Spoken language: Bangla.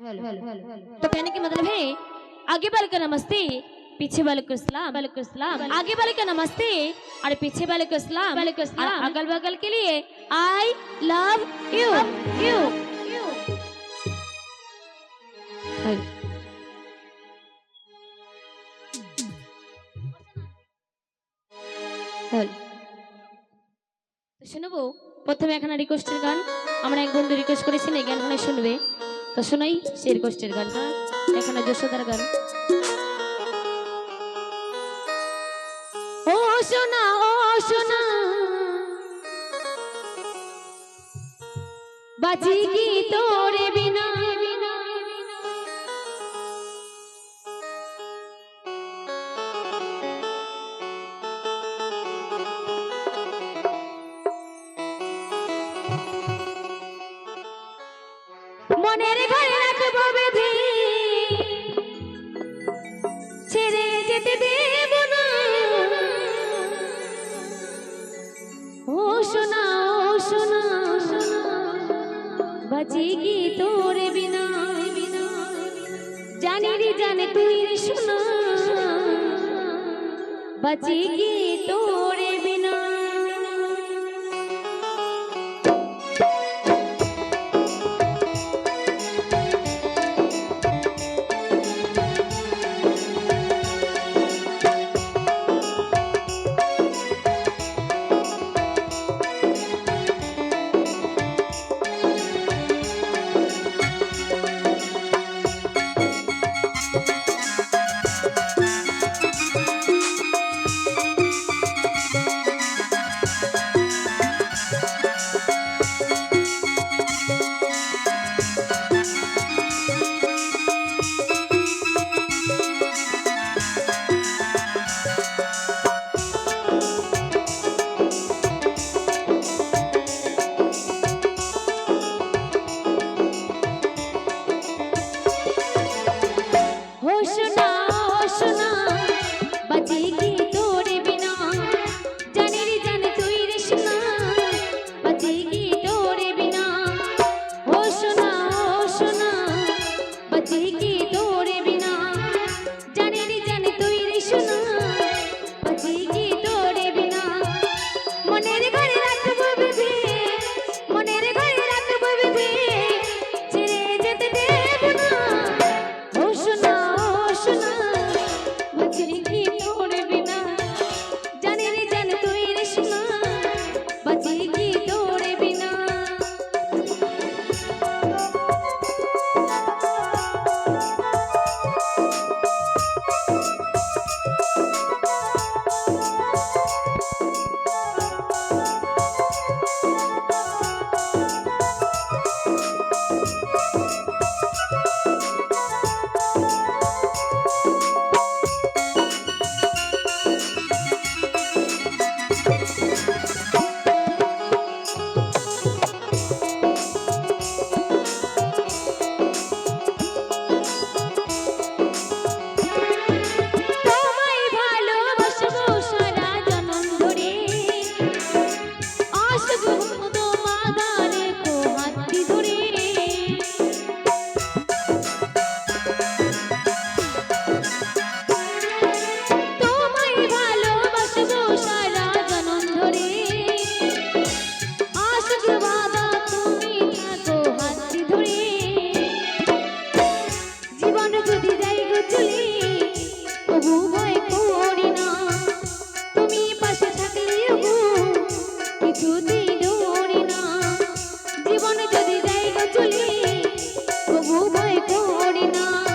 तो कहने के मतलब है आगे वाले का नमस्ते पीछे वाले को सलाम वाले को सलाम आगे वाले का नमस्ते और पीछे वाले को सलाम वाले को सलाम अगल बगल के लिए आई लव यू यू তো শুনবো প্রথমে এখানে রিকোয়েস্টের গান আমরা এক বন্ধু রিকোয়েস্ট করেছেন এই গানটা শুনবে তো শুনাই শের রিকোয়েস্টের গানটা, এখানে যশোদার গান। ও সোনা ও সোনা, বাজি কি তোরে বিনা? বাঁচি কি তোর বিনা? জানি রে জানে তুই শোনা। সোনা বাঁচি কি তোর বিনা? আমায় ধরে না